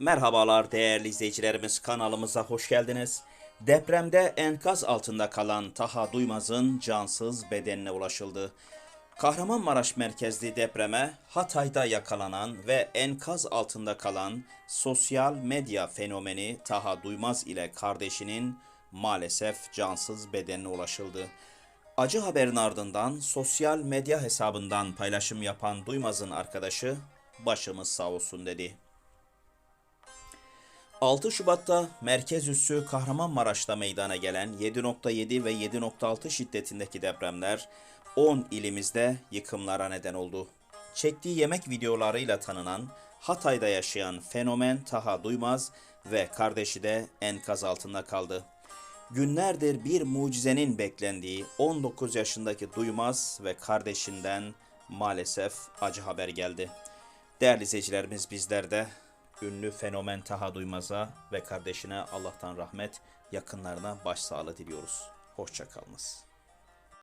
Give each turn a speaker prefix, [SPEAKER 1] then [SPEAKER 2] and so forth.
[SPEAKER 1] Merhabalar değerli izleyicilerimiz kanalımıza hoş geldiniz. Depremde enkaz altında kalan Taha Duymaz'ın cansız bedenine ulaşıldı. Kahramanmaraş merkezli depreme Hatay'da yakalanan ve enkaz altında kalan sosyal medya fenomeni Taha Duymaz ile kardeşinin maalesef cansız bedenine ulaşıldı. Acı haberin ardından sosyal medya hesabından paylaşım yapan Duymaz'ın arkadaşı başımız sağ olsun dedi. 6 Şubat'ta merkez üssü Kahramanmaraş'ta meydana gelen 7.7 ve 7.6 şiddetindeki depremler 10 ilimizde yıkımlara neden oldu. Çektiği yemek videolarıyla tanınan Hatay'da yaşayan fenomen Taha Duymaz ve kardeşi de enkaz altında kaldı. Günlerdir bir mucizenin beklendiği 19 yaşındaki Duymaz ve kardeşinden maalesef acı haber geldi. Değerli izleyicilerimiz bizler de ünlü fenomen Taha Duymaz'a ve kardeşine Allah'tan rahmet, yakınlarına başsağlığı diliyoruz. Hoşçakalınız.